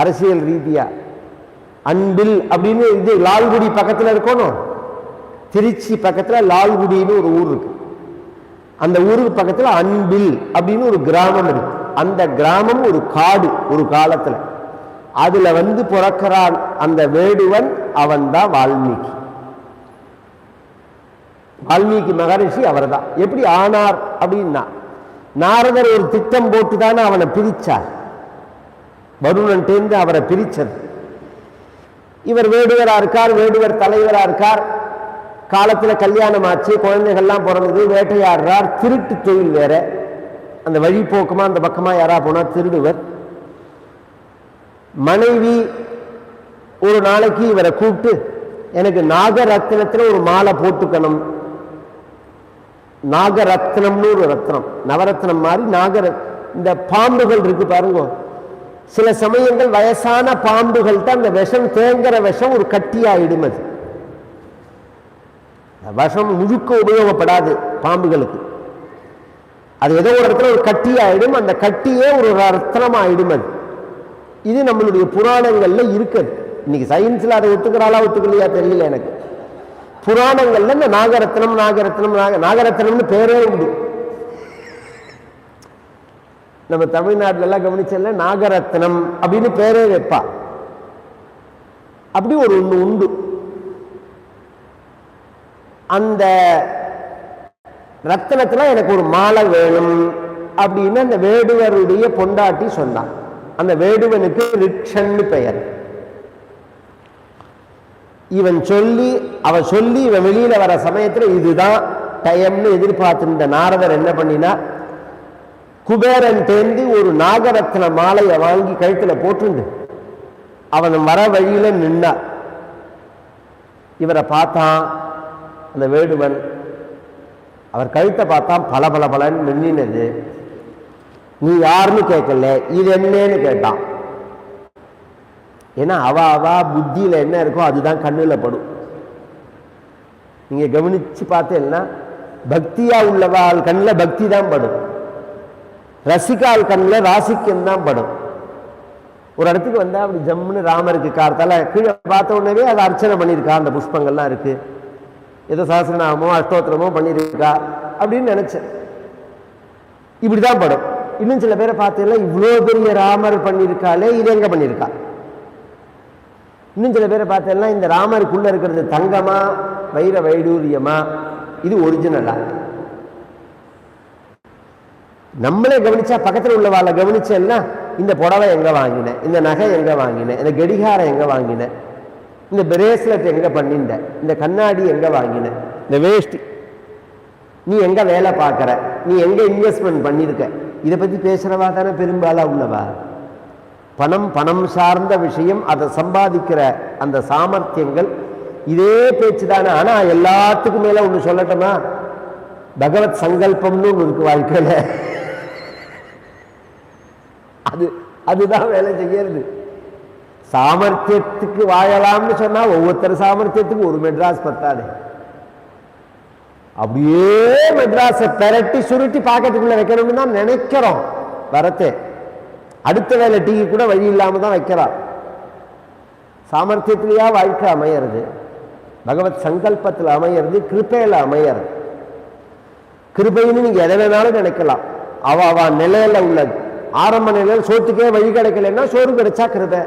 அரசியல் ரீதியாக அன்பில் அப்படின்னு இது லால்குடி பக்கத்தில் இருக்கணும். திருச்சி பக்கத்தில் லால்குடின்னு ஒரு ஊர் இருக்கு. அந்த ஊருக்கு பக்கத்தில் அன்பில் அப்படின்னு ஒரு கிராமம் இருக்கு. அந்த கிராமம் ஒரு காடு ஒரு காலத்தில். அதில் வந்து பிறக்கிறான் அந்த வேடுவன் அவன்தான் வால்மீகி. வால்மீகி மகரிஷி அவர்தான். எப்படி ஆனார் அப்படின்னா நாரதர் ஒரு திட்டம் போட்டு தானே அவனை பிரிச்சார். வருணன்ட்டேந்து அவரை பிரிச்சது இவர் வேடுவரா இருக்கார் வேடுவர் தலைவரா இருக்கார். காலத்துல கல்யாணம் ஆச்சு குழந்தைகள்லாம் பிறந்தது வேட்டையாடுறார் திருட்டு தொழில் வேற. அந்த வழிபோக்கமா அந்த பக்கமா யாராக போனா திருடுவர். மனைவி ஒரு நாளைக்கு இவரை கூப்பிட்டு எனக்கு நாகரத்னத்தில் ஒரு மாலை போட்டுக்கணும். நாகரத்னம்னு ஒரு ரத்னம் நவரத்னம் மாதிரி நாகர இந்த பாம்புகள் இருக்கு பாருங்க சில சமயங்கள் வயசான பாம்புகள்கிட்ட அந்த விஷம் தேங்குற விஷம் ஒரு கட்டியாயிடும் அது. விஷம் முழுக்க உபயோகப்படாது பாம்புகளுக்கு. அது ஏதோ ஒரு இடத்துல ஒரு கட்டியாயிடும் அந்த கட்டியே ஒரு ரத்னம் ஆயிடும் அது. இது நம்மளுடைய புராணங்கள்ல இருக்குது. இன்னைக்கு சயின்ஸில் அதை ஒத்துக்கிறாளா ஒத்துக்கலையா தெரியல எனக்கு. புராணங்கள்ல இந்த நாகரத்னம் நாகரத்னம் நாக நாகரத்னம்னு பேரே உண்டு. நம்ம தமிழ்நாட்டுல எல்லாம் கவனிச்சல நாகரத்னம் அப்படின்னு பேரே வைப்பா. அப்படி ஒரு ஒண்ணு உண்டு. அந்த ரத்தனத்தில் எனக்கு ஒரு மாலை வேணும் அப்படின்னு அந்த வேடுவருடைய பொண்டாட்டி சொன்னான் அந்த வேடுவனுக்கு ரிக்ஷன்னு பெயர். இவன் சொல்லி அவ சொல்லி இவன் வெளியில வர சமயத்துல இதுதான் டைம்னு எதிர்பார்த்திருந்த நாரதர் என்ன பண்ணினா குபேரன் தேர்ந்து ஒரு நாகரத்ன மாலையை வாங்கி கழுத்துல போட்டுண்டு. அவன் வர வழியில நின்னா. இவரை பார்த்தான் அந்த வேடுவன். அவர் கழுத்தை பார்த்தான் பல பல பலன் மின்னினது. நீ யாருன்னு கேட்கல இது என்னன்னு கேட்டான். ஏன்னா அவ அவ புத்தியில என்ன இருக்கோ அதுதான் கண்ணுல படும். நீங்க கவனிச்சு பார்த்தேன்னா பக்தியா உள்ளவாள் கண்ணில் பக்தி தான் படும். ரசிகால் கண்ணில் ராசிக்கம் தான் படும். ஒரு இடத்துக்கு வந்தால் அப்படி ஜம்முன்னு ராமருக்கு கார்த்தால கீழே பார்த்த உடனே அதை அர்ச்சனை பண்ணியிருக்கா. அந்த புஷ்பங்கள்லாம் இருக்கு. ஏதோ சஹசிரநாமோ அஷ்டோத்திரமோ பண்ணியிருக்கா அப்படின்னு நினச்சேன். இப்படி தான் படும். இன்னும் சில பேரை பார்த்தீங்கன்னா இவ்வளோ பெரிய ராமர் பண்ணியிருக்காளே இது எங்கே பண்ணியிருக்கா? இன்னும் சில பேரை பார்த்தீங்கன்னா இந்த ராமருக்குள்ள இருக்கிறது தங்கமா வைர வைடூரியமா இது ஒரிஜினலா நம்மளே கவனிச்சா பக்கத்தில் உள்ளவாளை கவனிச்சேன்னா இந்த புடவை எங்க வாங்கினேன்? இந்த நகை எங்க வாங்கினேன்? இந்த கடிகாரம் எங்க வாங்கினேன்? இந்த பிரேஸ்லெட் எங்க பண்ணிட்டேன் இந்த கண்ணாடி எங்க வாங்கின இந்த வேஷ்டி நீ எங்க வேலை பார்க்குற? நீ எங்க இன்வெஸ்ட்மெண்ட் பண்ணியிருக்க? இதை பத்தி பேசுறவா தானே பெரும்பாலா உள்ளவா? பணம் பணம் சார்ந்த விஷயம் அதை சம்பாதிக்கிற அந்த சாமர்த்தியங்கள் இதே பேச்சு தானே. ஆனா எல்லாத்துக்கும் மேல ஒன்று சொல்லட்டுமா? பகவத் சங்கல்பம்னு ஒன்று இருக்கு வாழ்க்கையில. அது அதுதான் வேலை செய்யறது. சாமர்த்தியத்துக்கு வாழலாம்னு சொன்னா ஒவ்வொருத்தர் சாமர்த்தியத்துக்கு ஒரு மெட்ராஸ் பத்தாது. அப்படியே மெட்ராஸை பெரட்டி சுருட்டி பாக்கெட்டுக்குள்ள வைக்கணும்னு தான் நினைக்கிறோம். வரத்தே. அடுத்த வேலை டீ கூட வழி இல்லாமல் தான் வைக்கிறான் சாமர்த்தியத்திலேயா வாழ்க்கை அமையிறது? பகவத் சங்கல்பத்தில் அமையிறது கிருப்பையில் அமையிறது. கிருபைன்னு நீங்க எதை வேணாலும் நினைக்கலாம். அவ அவ நிலையில உள்ளது. ஆரம்ப நிலையில் சோத்துக்கே வழி கிடைக்கலன்னா சோறு கிடைச்சா கிருபை.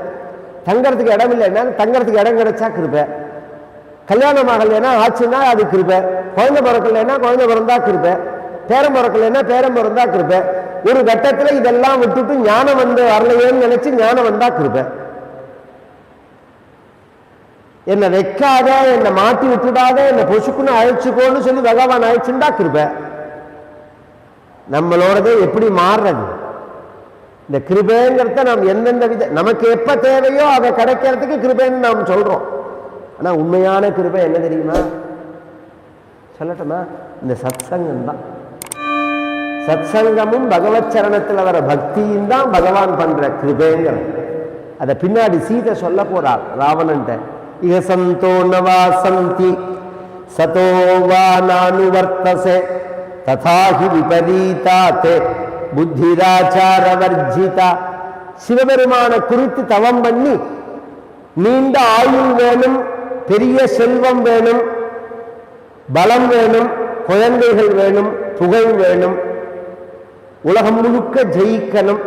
தங்கறதுக்கு இடம் இல்லைன்னா தங்கறதுக்கு இடம் கிடைச்சா கிருபை. கல்யாணம் ஆகலைன்னா ஆச்சுன்னா அது கிருபை. குழந்தை பிறக்கலைன்னா குழந்தை பிறந்தா கிருபை. பேரம் பிறக்கலைன்னா பேரம் பிறந்தா கிருபை. ஒரு கட்டத்தில் இதெல்லாம் விட்டுட்டு ஞானம் வந்து வரலையேன்னு நினைச்சு ஞானம் வந்தா கிருபை. என்னை வைக்காத என்னை மாட்டி விட்டுடாத என்னை பொசுக்குன்னு அழைச்சுக்கோன்னு சொல்லி பகவான் அழைச்சுண்டா கிருப. நம்மளோடதே எப்படி மாறுறது? இந்த கிருபைங்கிறத நாம் எந்தெந்த வித நமக்கு எப்போ தேவையோ அதை கிடைக்கிறதுக்கு கிருபைன்னு நாம் சொல்கிறோம் ஆனால் உண்மையான கிருபை என்ன தெரியுமா? சொல்லட்டுமா? இந்த சத்சங்கம் தான். சத்சங்கமும் பகவத் சரணத்தில் வர பக்தியும் தான் பகவான் பண்ணுற கிருபைங்கிறது. அதை பின்னாடி சீதை சொல்ல போறாள் ராவணன்ட்ட. இக சந்தோ நவா சந்தி சதோ வா நானுவர்த்தசே ததாகி விபரீதாத்தே. புத்திராச்சார வர்ஜிதா சிவபெருமான குறித்து தவம் பண்ணி நீண்ட ஆயுள் வேணும் பெரிய செல்வம் வேணும் பலம் வேணும் குழந்தைகள் வேணும் புகழ் வேணும் உலகம் முழுக்க ஜெயிக்கணும்.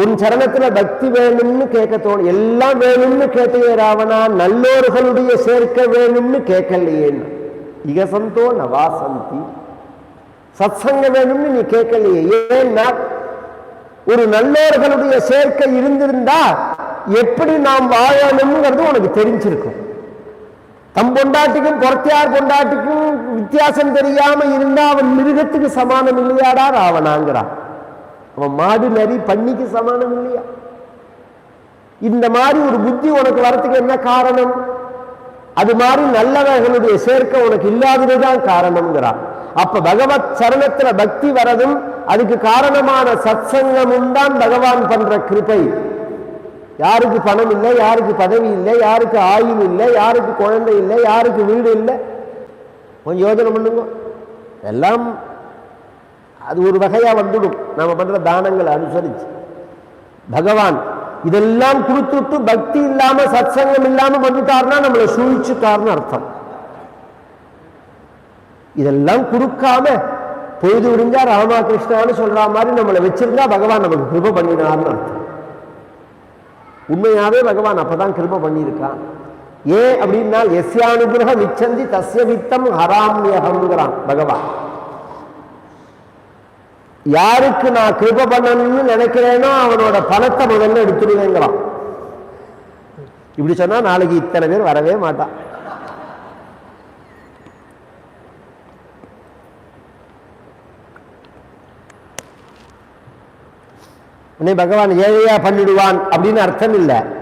உன் சரணத்துல பக்தி வேணும்னு கேட்க தோணும். எல்லாம் வேணும்னு கேட்டையே ராவணா நல்லோர்களுடைய சேர்க்க வேணும்னு கேட்கலையே இகசந்தோ நவாசந்தி. சத்சங்க வேணும்னு நீ கேட்கலையே. ஏன்னா ஒரு நல்லோர்களுடைய சேர்க்கை இருந்திருந்தா எப்படி நாம் வாழணுங்கிறது உனக்கு தெரிஞ்சிருக்கும். தம் பொண்டாட்டிக்கும் பொறத்தியார் பொண்டாட்டிக்கும் வித்தியாசம் தெரியாம இருந்தா அவன் மிருகத்துக்கு சமானம் இல்லையாடா ராவணாங்கிறான் அவன் மாடு நரி பண்ணிக்கு சமானம் இல்லையா? இந்த மாதிரி ஒரு புத்தி உனக்கு வரத்துக்கு என்ன காரணம்? அது மாதிரி நல்லவர்களுடைய சேர்க்கை உனக்கு இல்லாததுதான் காரணம்ங்கிறான் அப்ப பகவத் சரணத்துல பக்தி வரதும் அதுக்கு காரணமான சத்சங்கமும் தான் பகவான் பண்ற கிருபை. யாருக்கு பணம் இல்லை யாருக்கு பதவி இல்லை யாருக்கு ஆயுள் இல்லை யாருக்கு குழந்தை இல்லை யாருக்கு வீடு இல்லை. கொஞ்சம் யோஜனை பண்ணுங்க. எல்லாம் அது ஒரு வகையா வந்துடும். நாம பண்ற தானங்களை அனுசரிச்சு. பகவான் இதெல்லாம் கொடுத்துட்டு பக்தி இல்லாம சத்சங்கம் இல்லாம வந்துட்டாருன்னா நம்மளை சூழ்ச்சிட்டார்னு அர்த்தம். இதெல்லாம் கொடுக்காம பொழுது விடிஞ்சா ராமகிருஷ்ணான்னு சொல்ற மாதிரி நம்மளை வச்சிருந்தா பகவான் நமக்கு கிருப பண்ணினார்னு அர்த்தம். உண்மையாவே பகவான் அப்பதான் கிருப பண்ணியிருக்கான். ஏன் அப்படின்னா எஸ்யானுகிரகம் இச்சந்தி தஸ்ய வித்தம் ஹராமியகம்ங்கிறான் பகவான். யாருக்கு நான் கிருப பண்ணணும்னு நினைக்கிறேனோ அவனோட பணத்தை முதல்ல எடுத்துடுவேங்கிறான். இப்படி சொன்னா நாளைக்கு இத்தனை பேர் வரவே மாட்டான். உன்னை பகவான் ஏழையா பண்ணிடுவான் அப்படின்னு அர்த்தம் இல்லை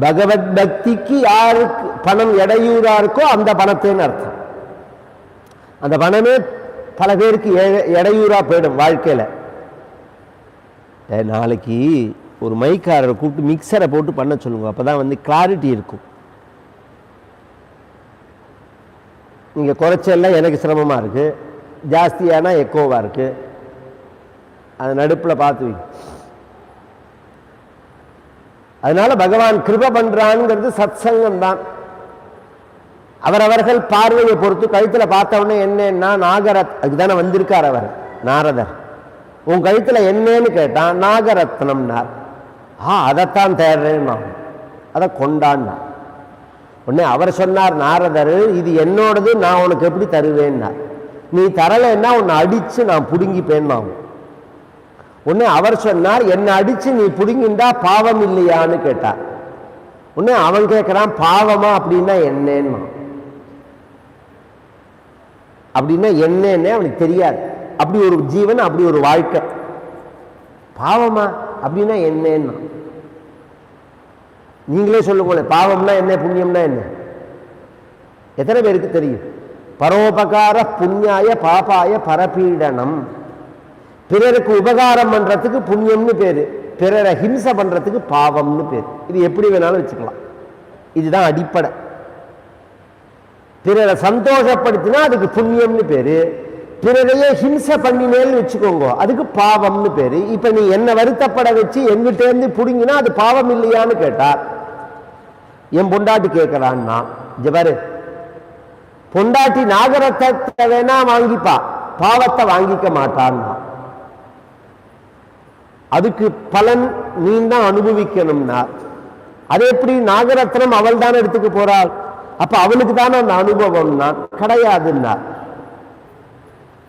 பகவத் பக்திக்கு யாருக்கு பணம் இடையூறா இருக்கோ அந்த பணத்தேன்னு அர்த்தம். அந்த பணமே பல பேருக்கு ஏழை- இடையூறா போயிடும் வாழ்க்கையில். நாளைக்கு ஒரு மைக்காரரை கூப்பிட்டு மிக்சரை போட்டு பண்ண சொல்லுங்க. அப்பதான் வந்து கிளாரிட்டி இருக்கும். நீங்கள் குறைச்செல்லாம் எனக்கு சிரமமாக இருக்குது ஜாஸ்தியானா எக்கோவாக இருக்குது அது நடுப்புல பார்த்து அதனால பகவான் கிருப பண்றான்ங்கிறது சத்சங்கம் தான் அவரவர்கள் பார்வையை பொறுத்து கழுத்துல பார்த்த உடனே என்னன்னா நாகரத் அதுதானே வந்திருக்கார் அவர் நாரதர். உன் கழுத்துல என்னன்னு கேட்டான் நாகரத்னம்னார். ஆ அதைத்தான் தேடுறேன்னா. அதை கொண்டான்னா. உடனே அவர் சொன்னார் நாரதர் இது என்னோடது நான் உனக்கு எப்படி தருவேன்னார் நீ தரலைன்னா உன்னை அடிச்சு நான் பிடுங்கிப்பேன்னாவும் உடனே அவர் சொன்னார் என்னை அடிச்சு நீ புடுங்கிண்டா பாவம் இல்லையான்னு கேட்டார் உடனே அவன் கேட்கிறான் பாவமா அப்படின்னா என்னன்னு அப்படின்னா என்னன்னே அவனுக்கு தெரியாது. அப்படி ஒரு ஜீவன் அப்படி ஒரு வாழ்க்கை. பாவமா அப்படின்னா என்னன்னா நீங்களே சொல்லுங்களேன் பாவம்னா என்ன புண்ணியம்னா என்ன? எத்தனை பேருக்கு தெரியும்? பரோபகார புண்ணியாய பாபாய பரபீடனம். பிறருக்கு உபகாரம் பண்றதுக்கு புண்ணியம்னு பேரு. பிறரை ஹிம்சை பண்றதுக்கு பாவம்னு பேரு. இது எப்படி வேணாலும் வச்சுக்கலாம். இதுதான் அடிப்படை. பிறரை சந்தோஷப்படுத்தினா அதுக்கு புண்ணியம்னு பேரு. பிறரையே ஹிம்சை பண்ணினேன்னு வச்சுக்கோங்க அதுக்கு பாவம்னு பேரு. இப்ப நீ என்னை வருத்தப்பட வச்சு எங்கிட்டேருந்து புடுங்கினா அது பாவம் இல்லையான்னு கேட்டார் என் பொண்டாட்டி கேட்கிறான்னா ஜபாரு பொண்டாட்டி நாகரத்தை வேணா வாங்கிப்பா பாவத்தை வாங்கிக்க மாட்டான்னா. அதுக்கு பலன் நீ தான் அனுபவிக்கணும்னா அது எப்படி? நாகரத்னம் அவள் தானே எடுத்துக்க போறாள். அப்ப அவளுக்கு தானே அந்த அனுபவம்னா? கிடையாதுன்னா.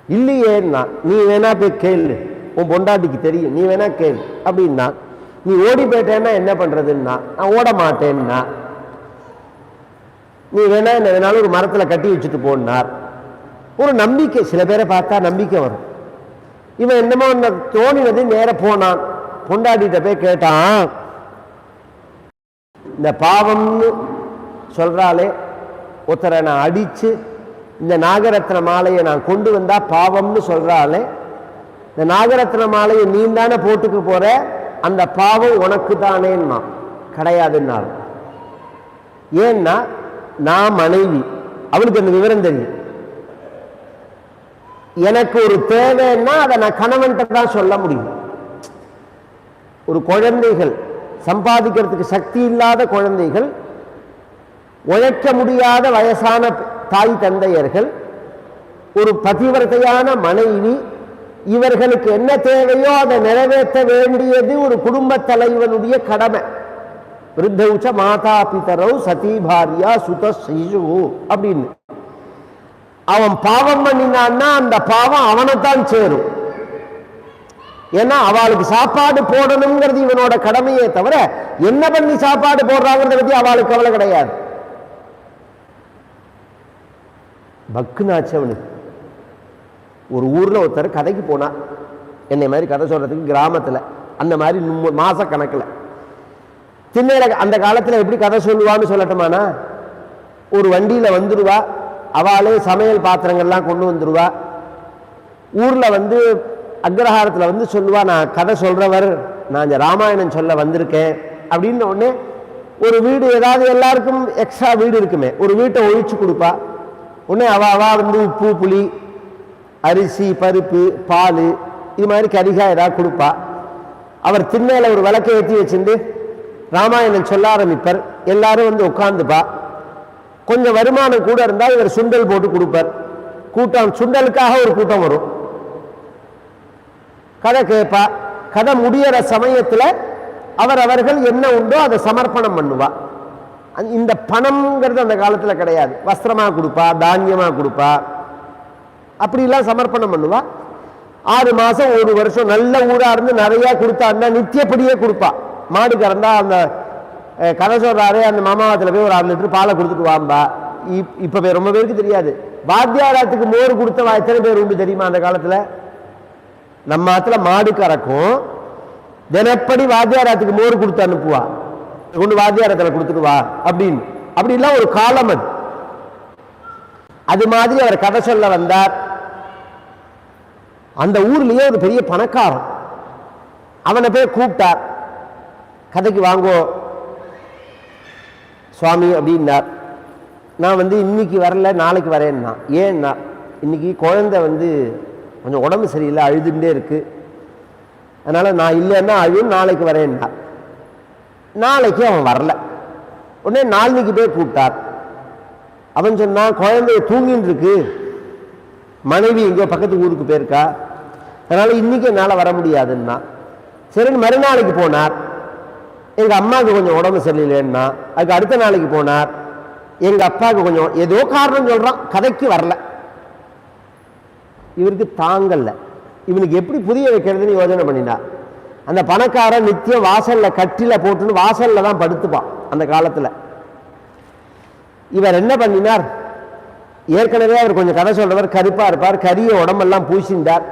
இல்லையேன்னா நீ வேணா போய் கேளு. உன் பொண்டாட்டிக்கு தெரியும். நீ வேணா கேளு. அப்படின்னா நீ ஓடி போயிட்டேன்னா என்ன பண்றதுன்னா? நான் ஓட மாட்டேன்னா. நீ வேணா என்ன வேணாலும் ஒரு மரத்துல கட்டி வச்சுட்டு போனார். ஒரு நம்பிக்கை. சில பேரை பார்த்தா நம்பிக்கை வரும். இவன் என்னமோ ஒண்ணு தோணினது நேர போனான். பொண்டாட்டிகிட்ட போய் கேட்டான். இந்த பாவம்னு சொல்றாளே ஒருத்தரை நான் அடிச்சு இந்த நாகரத்ன மாலையை நான் கொண்டு வந்தா பாவம்னு சொல்றாளே இந்த நாகரத்ன மாலையை நீ தானே போட்டுக்கு போற அந்த பாவம் உனக்கு தானேன்னா கிடையாதுன்னாலும் ஏன்னா நான் மனைவி. அவளுக்கு அந்த விவரம் தெரியும். எனக்கு ஒரு தேவைன்னா அதை நான் கணவன்கிட்ட தான் சொல்ல முடியும். ஒரு குழந்தைகள் சம்பாதிக்கிறதுக்கு சக்தி இல்லாத குழந்தைகள் உழைக்க முடியாத வயசான தாய் தந்தையர்கள் ஒரு பதிவிரதையான மனைவி இவர்களுக்கு என்ன தேவையோ அதை நிறைவேற்ற வேண்டியது ஒரு குடும்ப தலைவனுடைய கடமை. விருத்தவுச்ச மாதா பிதரவு சதீபாரியா சுத சிசு அப்படின்னு. அவன் பாவம் பண்ணினான்னா அந்த பாவம் அவனைத்தான் சேரும். ஏன்னா அவளுக்கு சாப்பாடு போடணுங்கிறது இவனோட கடமையே தவிர என்ன பண்ணி சாப்பாடு போடுறாங்கிறத பத்தி அவளுக்கு கவலை கிடையாது. பக்குனாச்சு அவனுக்கு. ஒரு ஊர்ல ஒருத்தர் கதைக்கு போனா என்னை மாதிரி கதை சொல்றதுக்கு கிராமத்துல அந்த மாதிரி மாச கணக்குல. திண்ணையில அந்த காலத்துல எப்படி கதை சொல்லுவான்னு சொல்லட்டுமானா? ஒரு வண்டியில வந்துடுவா அவளே சமையல் பாத்திரங்கள்லாம் கொண்டு வந்துடுவா ஊரில் வந்து அக்ரஹாரத்தில் வந்து சொல்லுவா நான் கதை சொல்கிறவர் நான் இந்த ராமாயணம் சொல்ல வந்திருக்கேன். அப்படின்ன உடனே ஒரு வீடு ஏதாவது எல்லாருக்கும் எக்ஸ்ட்ரா வீடு இருக்குமே ஒரு வீட்டை ஒழிச்சு கொடுப்பா. உடனே அவ அவா வந்து உப்பு புளி அரிசி பருப்பு பால் இது மாதிரி கரிகாய் ஏதாவது கொடுப்பா. அவர் திண்ணையில் ஒரு விளக்கை ஏற்றி வச்சுட்டு ராமாயணம் சொல்ல ஆரம்பிப்பார். எல்லாரும் வந்து உட்காந்துப்பா கொஞ்சம் வருமானம் கூட இருந்தால் இவர் சுண்டல் போட்டு கொடுப்பார். கூட்டம் சுண்டலுக்காக ஒரு கூட்டம் வரும். கதை கேட்பா கதை முடியற சமயத்துல அவர் அவர்கள் என்ன உண்டோ அதை சமர்ப்பணம் பண்ணுவா. இந்த பணம்ங்கிறது அந்த காலத்துல கிடையாது. வஸ்திரமா கொடுப்பா தானியமாக கொடுப்பா. அப்படிலாம் சமர்ப்பணம் பண்ணுவா. ஆறு மாதம் ஒரு வருஷம் நல்ல ஊராக இருந்து நிறையா கொடுத்தா இருந்தால் நித்தியப்படியே கொடுப்பா. மாடு கறந்தா அந்த கதை சொல்கிறாரு அந்த மாமாவத்தில் போய் ஒரு அரை லிட்டர் பாலை கொடுத்துட்டு வாம்பா. இப்- இப்போ பே- ரொம்ப பேருக்கு தெரியாது. வாத்தியாரத்துக்கு மோர் கொடுத்தவா எத்தனை பேர் உண்டு தெரியுமா அந்த காலத்துல? நம்ம ஆத்துல மாடு கறக்கும். தினப்படி வாத்தியாரத்துக்கு மோர் கொடுத்து அனுப்புவா. கொண்டு வாத்தியாரத்தில் கொடுத்துட்டு வா அப்படின்னு. அப்படின்லாம் ஒரு காலம் அது. அது மாதிரி அவர் கதை சொல்ல வந்தார். அந்த ஊர்லயே ஒரு பெரிய பணக்காரன். அவனை போய் கூப்பிட்டார். கதைக்கு வாங்குவோம் சுவாமி அப்படின்னார். நான் வந்து இன்னைக்கு வரல நாளைக்கு வரேன்னா. ஏன்னா இன்னைக்கு குழந்தை வந்து கொஞ்சம் உடம்பு சரியில்லை அழுதுகிட்டே இருக்குது அதனால் நான் இல்லைன்னா அழும் நாளைக்கு வரேன்னா. நாளைக்கு அவன் வரல. உடனே நாளைக்கு போய் கூப்பிட்டார். அவன் சொன்னான் குழந்தைய தூங்கின்னு இருக்கு. மனைவி எங்கேயோ பக்கத்து ஊருக்கு போயிருக்கா. அதனால் இன்னைக்கு என்னால் வர முடியாதுன்னா. சரின்னு மறுநாளைக்கு போனார். எங்க அம்மாவுக்கு கொஞ்சம் உடம்பு சரியில்லைன்னா அதுக்கு அடுத்த நாளைக்கு போனார். எங்க அப்பாவுக்கு கொஞ்சம் ஏதோ காரணம் சொல்றான் கதைக்கு வரல. இவருக்கு தாங்கல்ல இவனுக்கு எப்படி புதிய வைக்கிறதுன்னு யோசனை பண்ணினார் அந்த பணக்காரன் நித்தியம் வாசல்ல கட்டில போட்டுன்னு வாசலில் தான் படுத்துப்பான் அந்த காலத்துல. இவர் என்ன பண்ணினார்? ஏற்கனவே அவர் கொஞ்சம் கதை சொல்றவர் கருப்பா இருப்பார் கரிய உடம்பெல்லாம் பூசிண்டார்.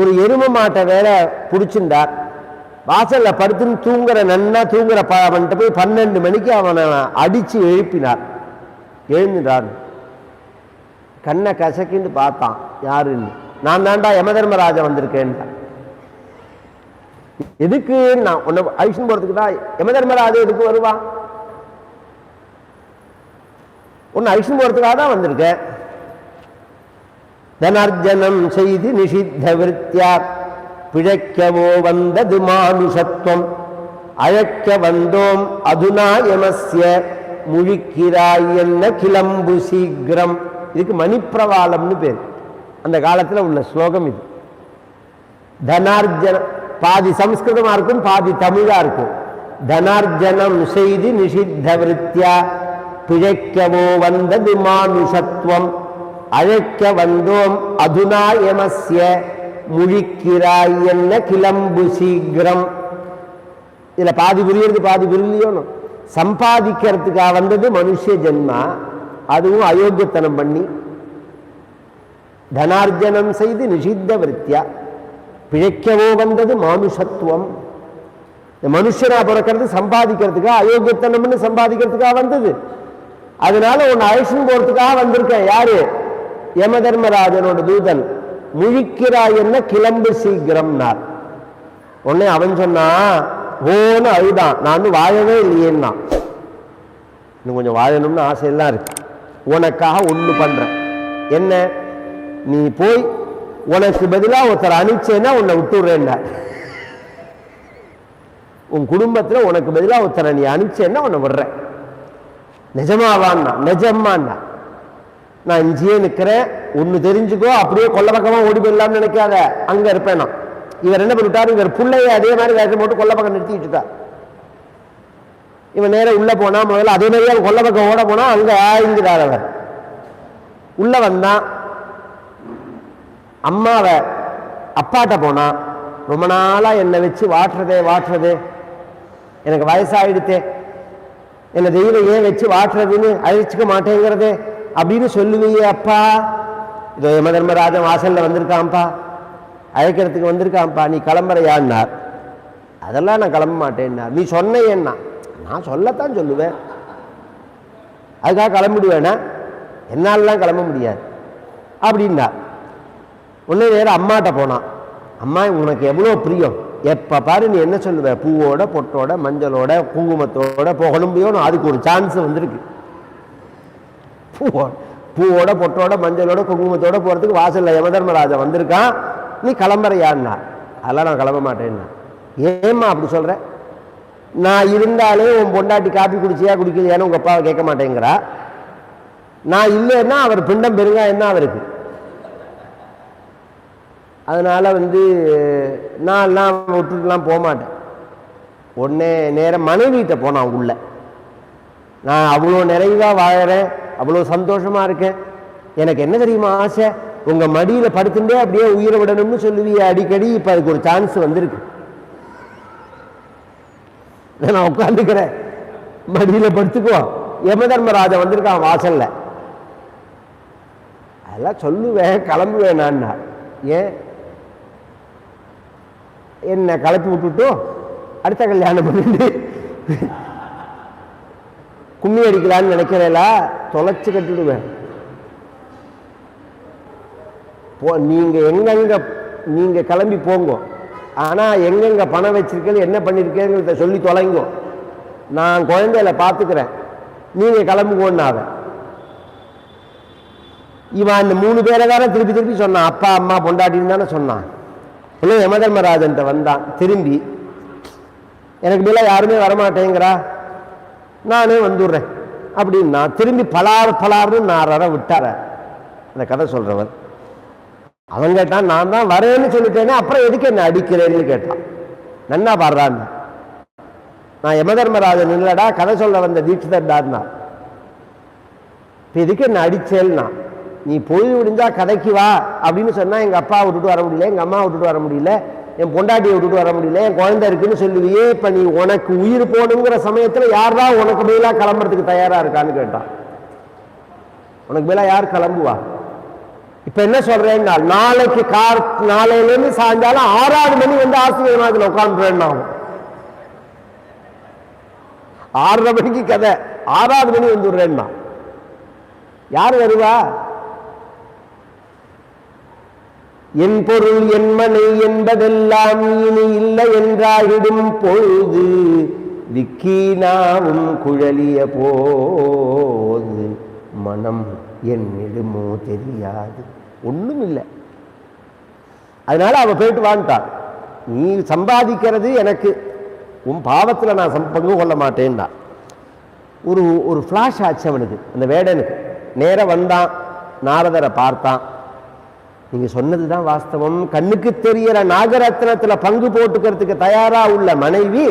ஒரு எரும மாட்டை வேலை பிடிச்சிருந்தார். வாசல்ல படுத்துன்னு தூங்குற நன்னா தூங்குற ப அவன்கிட்ட போய் பன்னெண்டு மணிக்கு அவனை அடிச்சு எழுப்பினார். எழுந்துட்டார். கண்ணை கசக்கின்னு பார்த்தான். யாருன்னு? நான் தாண்டா யமதர்மராஜா வந்திருக்கேன் எதுக்கு நான் உன்னை அழிச்சுன்னு போறதுக்கு தான் யமதர்மராஜா எதுக்கு வருவான் உன்னை அழிச்சுன்னு போறதுக்காக தான் வந்திருக்கேன். தனர்ஜனம் செய்து நிஷித்த விருத்தியார். பிழைக்கவோ வந்தது மானுஷத்துவம். அழைக்க வந்தோம் அதுனா எமஸ்ய முழிக்கிறாய் என்ன கிளம்பு சீக்கிரம். இதுக்கு மணிப்பிரவாளம்னு பேர். அந்த காலத்தில் உள்ள ஸ்லோகம் இது. தனார்ஜன பாதி சம்ஸ்கிருதமாக இருக்கும் பாதி தமிழாக இருக்கும். தனார்ஜனம் செய்து நிஷித்த விருத்தியா பிழைக்கவோ வந்தது மானுஷத்துவம். அழைக்க வந்தோம் அதுனா எமஸ்ய முழிக்கிறாய் என்ன கிளம்பு சீக்கிரம். இதில் பாதி புரியுறது பாதி புரியலையோனும் சம்பாதிக்கிறதுக்காக வந்தது மனுஷ ஜென்மா. அதுவும் அயோக்கியத்தனம் பண்ணி. தனார்ஜனம் செய்து நிஷித்த விருத்தியா? பிழைக்கவோ வந்தது மானுஷத்துவம். இந்த மனுஷனா பிறக்கிறது சம்பாதிக்கிறதுக்காக அயோக்கியத்தனம்னு சம்பாதிக்கிறதுக்காக வந்தது. அதனால உன்னை அழைச்சின்னு போறதுக்காக வந்திருக்கேன். யாரு? யமதர்மராஜனோட தூதன். முழிக்கிறாய் என்ன? கிளம்பு சீக்கிரம்னார். உடனே அவன் சொன்னா ஓன்னு அழுதான். நான் வந்து வாழவே இல்லையேன்னா. இன்னும் கொஞ்சம் வாழணும்னு ஆசையெல்லாம் இருக்கு. உனக்காக ஒண்ணு பண்றேன். என்ன? நீ போய் உனக்கு பதிலா ஒருத்தர் அனுப்பிச்சேன்னா உன்னை விட்டுடுறேன்னா. உன் குடும்பத்தில் உனக்கு பதிலாக ஒருத்தரை நீ அனுப்பிச்சேன்னா உன்னை விடுறேன். நிஜமாவான்னா? நிஜமான்னா நான் இஞ்சியே நிற்கிறேன் ஒன்று தெரிஞ்சுக்கோ அப்படியே கொல்ல பக்கமாக ஓடி போயிடலாம்னு நினைக்காத. அங்கே இருப்பேன் நான். இவர் என்ன பண்ணிட்டார்? இவர் பிள்ளைய அதே மாதிரி வேஷம் போட்டு கொல்ல பக்கம் நிறுத்தி வச்சுட்டார் இவன் நேரம் உள்ள போனா முதல்ல அதே மாதிரி அவன் கொல்ல பக்கம் ஓட போனா அங்க ஆயுங்கிறார் அவர். உள்ள வந்தான் அம்மாவை அப்பாட்ட போனா ரொம்ப நாளா என்னை வச்சு வாட்டுறதே வாட்டுறதே. எனக்கு வயசாயிடுத்தே. என்னை தெய்வம் ஏன் வச்சு வாட்டுறதுன்னு அழிச்சுக்க மாட்டேங்கிறதே அப்படின்னு சொல்லுவீங்க அப்பா. இதோ யம தர்மராஜன் வாசல்ல வந்திருக்கான்ப்பா. அழைக்கிறதுக்கு வந்திருக்கான்ப்பா. நீ கிளம்புறையான்னார். அதெல்லாம் நான் கிளம்ப மாட்டேன்னார். நீ சொன்னேன்னா நான் சொல்லத்தான் சொல்லுவேன். அதுக்காக கிளம்பிடுவேனா? என்னாலலாம் கிளம்ப முடியாது. அப்படின்னா உடனே நேரம் அம்மாட்ட போனான். அம்மா உனக்கு எவ்வளோ பிரியம்? எப்போ பாரு நீ என்ன சொல்லுவ? பூவோட பொட்டோட மஞ்சளோட குங்குமத்தோட போகணும் அதுக்கு ஒரு சான்ஸ் வந்திருக்கு. பூவோட. பூவோட பொட்டோட மஞ்சளோட குங்குமத்தோட போகிறதுக்கு வாசலில் யமதர்மராஜா வந்திருக்கான். நீ கிளம்புறையான்னா? அதெல்லாம் நான் கிளம்ப மாட்டேன்னா. ஏம்மா அப்படி சொல்கிறேன் நான் இருந்தாலே உன் பொண்டாட்டி காப்பி குடிச்சியா குடிக்கலையான்னு உங்கள் அப்பாவை கேட்க மாட்டேங்கிறா. நான் இல்லைன்னா அவர் பிண்டம் பெருங்காயம் தான் அவருக்கு. அதனால வந்து நான்லாம் விட்டுட்டுலாம் போக மாட்டேன். உடனே நேரம் மனைவிகிட்ட போனான் உள்ள. நான் அவ்வளோ நிறைவாக வாழறேன். அவ்வளோ சந்தோஷமா இருக்கேன். எனக்கு என்ன தெரியுமா ஆசை? உங்க மடியில படுத்துட்டே அப்படியே உயிரை விடணும்னு சொல்லுவீங்க அடிக்கடி இப்ப அதுக்கு ஒரு சான்ஸ் வந்திருக்கு. நான் உட்காந்துக்கிறேன் மடியில படுத்துக்குவோம் யமதர்மராஜா வந்திருக்கான் வாசல்ல. அதெல்லாம் சொல்லுவேன் கிளம்புவேன் நான் ஏன்? என்ன கலப்பி விட்டுட்டும் அடுத்த கல்யாணம் பண்ணிட்டு. கும்மி அடிக்கலான்னு நினைக்கிறேல? தொலைச்சு கட்டிடுவேன். போ நீங்கள் எங்கெங்க நீங்கள் கிளம்பி போங்க. ஆனால் எங்கெங்கே பணம் வச்சிருக்கேன்னு என்ன பண்ணியிருக்கேங்கிறத சொல்லி தொலைங்கோ. நான் குழந்தையில பார்த்துக்கிறேன் நீங்கள் கிளம்புவோன்னாவ இவன் அந்த மூணு பேரை தானே திருப்பி திருப்பி சொன்னான். அப்பா அம்மா பொண்டாட்டின்னு தானே சொன்னான். இல்லை யமதர்மராஜன்ட்ட வந்தான். திரும்பி எனக்கு மேலே யாருமே வரமாட்டேங்கிறா? நானே வந்துடுறேன். அப்படின்னா திரும்பி பலார் பலார்னு நாரரை விட்டார. அந்த கதை சொல்றவர். அவன் கேட்டான் நான் தான் வரேன்னு சொல்லிட்டேனே அப்புறம் எதுக்கு என்ன அடிக்கிறேன்னு கேட்டான். நன்னா பாடுறான். நான் யமதர்மராஜன் இல்லடா கதை சொல்ல வந்த தீட்சிதர்டான்னா. இப்போ எதுக்கு என்ன அடிச்சேன்னா நீ பொழுது விடிஞ்சா கதைக்கு வா அப்படின்னு சொன்னா எங்க அப்பா விட்டுட்டு வர முடியல எங்க அம்மா விட்டுட்டு வர முடியல. என் பொண்டாட்டியை விட்டுட்டு வர முடியல என் குழந்தை இருக்குன்னு சொல்லுவியே இப்போ நீ உனக்கு உயிர் போகணுங்கிற சமயத்துல தான் உனக்கு மேலாக கிளம்புறதுக்கு தயாராக இருக்கான்னு கேட்டான். உனக்கு மேலா யார் கிளம்புவா? இப்போ என்ன சொல்கிறேன்னா நாளைக்கு கார் நாளையிலேருந்து சாயங்காலம் ஆறாவது மணி வந்து ஆசிரியர் உட்காந்துறேன் ஆறரை மணிக்கு கதை ஆறாவது மணி வந்துடுறேன்னா யார் வருவா? என் பொருள் என் மனை என்பதெல்லாம் இனி இல்லை என்றாகிடும் பொழுது விக்கீனாவும் குழலிய போது மனம் என்னிடமோ தெரியாது. ஒன்றும் இல்லை அதனால அவன் போயிட்டு வாழ்ந்தான் நீ சம்பாதிக்கிறது எனக்கு. உன் பாவத்தில் நான் சம் பங்கு கொள்ள மாட்டேன்னா ஒரு ஒரு ஃப்ளாஷ் ஆச்சு அவனுக்கு. அந்த வேடனுக்கு. நேரா வந்தான். நாரதரை பார்த்தான். நீங்கள் சொன்னது தான் வாஸ்தவம். கண்ணுக்கு தெரியிற நாகரத்னத்தில் பங்கு போட்டுக்கிறதுக்கு தயாராக உள்ள மனைவி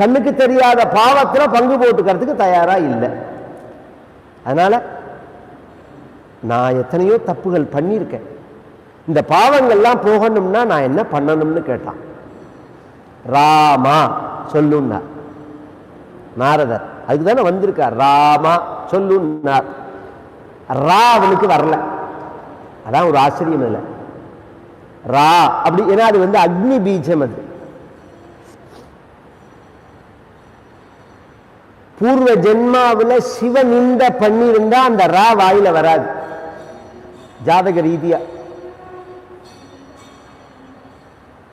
கண்ணுக்கு தெரியாத பாவத்தில் பங்கு போட்டுக்கிறதுக்கு தயாராக இல்லை. அதனால் நான் எத்தனையோ தப்புகள் பண்ணியிருக்கேன். இந்த பாவங்கள்லாம் போகணும்னா நான் என்ன பண்ணணும்னு கேட்டான். ராமா சொல்லுன்னா நாரதர் அதுக்கு தானே வந்திருக்கார். ராமா சொல்லுன்னார். ரா அவனுக்கு வரல. அதான் ஒரு ஆச்சரியம் இல்லை ரா அப்படி ஏன்னா அது வந்து அக்னி பீஜம் அது. பூர்வ ஜென்மாவில் சிவநிந்த பண்ணியிருந்தா அந்த ரா வாயில வராது. ஜாதக ரீதியா.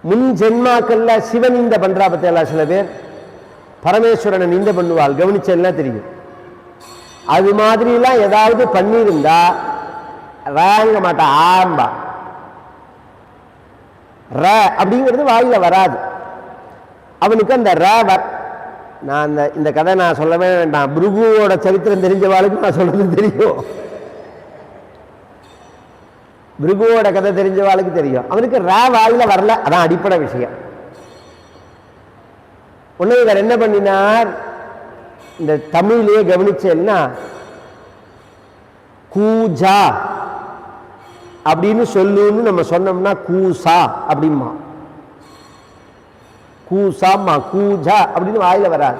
முன் ஜென்மாக்கள்ல சிவநிந்த பண்றா பத்தியா சில பேர்? பரமேஸ்வரனை நிந்த பண்ணுவாள். கவனிச்சேன்னா தெரியும்? அது மாதிரிலாம் ஏதாவது பண்ணியிருந்தா வாங்க மாட்டான் ஆம்பா. ர அப்படிங்கிறது வாயில வராது. அவனுக்கு அந்த ர நான் அந்த இந்த கதை நான் சொல்லவே வேண்டாம். புருகுவோட சரித்திரம் தெரிஞ்சவாளுக்கு நான் சொல்றது தெரியும். பிருகுவோட கதை தெரிஞ்சவாளுக்கு தெரியும். அவனுக்கு ரா வாயில வரல. அதான் அடிப்படை விஷயம். ஒன்று இவர் என்ன பண்ணினார்? இந்த தமிழிலேயே கவனிச்சேன்னா கூஜா. அப்படின்னு சொல்லுன்னு நம்ம சொன்னோம்னா கூசா அப்படிமா கூசாமா கூஜா அப்படின்னு வாயில வராது.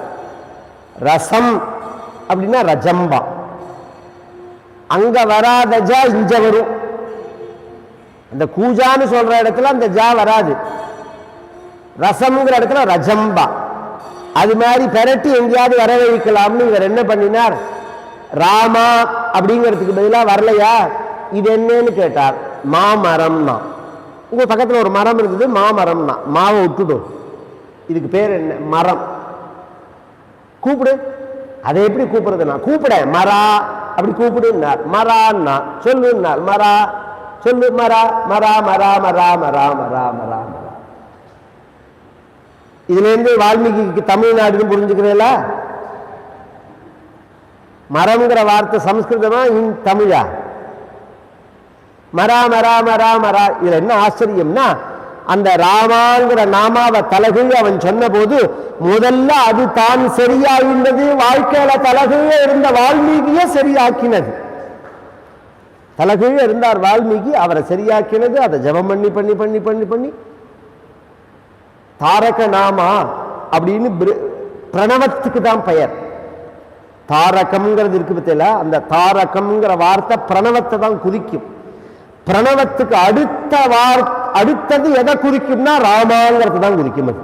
ரசம் அப்படின்னா ரஜம்பா. அங்க வராத ஜா இங்க வரும். அந்த கூஜான்னு சொல்ற இடத்துல அந்த ஜா வராது. ரசம்ங்கிற இடத்துல ரஜம்பா. அது மாதிரி பெரட்டி எங்கேயாவது வர வைக்கலாம்னு இவர் என்ன பண்ணினார்? ராமா அப்படிங்கிறதுக்கு பதிலாக வரலையா? இது என்னன்னு கேட்டார் மாமரம்னா. உங்க பக்கத்துல ஒரு மரம் இருக்குது மாமரம்னா. மாவை விட்டுடும் இதுக்கு பேர் என்ன? மரம். கூப்பிடு. அதை எப்படி கூப்பிடுறதுனா கூப்பிட. மரா. அப்படி கூப்பிடுன்னார். மரான்னா சொல்லுன்னார். மரா. சொல்லு மரா. மரா மரா மரா மரா மரா மரா மரா. இதுலேருந்து வால்மீகிக்கு தமிழ்நாடுன்னு புரிஞ்சுக்கிறீங்களா? மரம்ங்கிற வார்த்தை சம்ஸ்கிருதமா இன் தமிழா? மரா மரா மரா மரா. இதுல என்ன ஆச்சரியம்னா அந்த ராமாங்கிற நாமாவை தலகு அவன் சொன்ன போது முதல்ல அது தான் சரியாகின்றது. வாழ்க்கையில தலகுக இருந்த வால்மீகிய சரியாக்கினது. தலகுக இருந்தார் வால்மீகி அவரை சரியாக்கினது. அதை ஜெபம் பண்ணி பண்ணி பண்ணி பண்ணி பண்ணி. தாரக நாமா அப்படின்னு பிரணவத்துக்கு தான் பெயர். தாரகம்ங்கிறது இருக்கு பத்தியில அந்த தாரகம்ங்கிற வார்த்தை பிரணவத்தை தான் குதிக்கும் பிரணவத்துக்கு அடுத்த வார்த்தை அடுத்தது எதை குறிக்கும்னா ராமாங்கிறது தான் குறிக்கும் அது.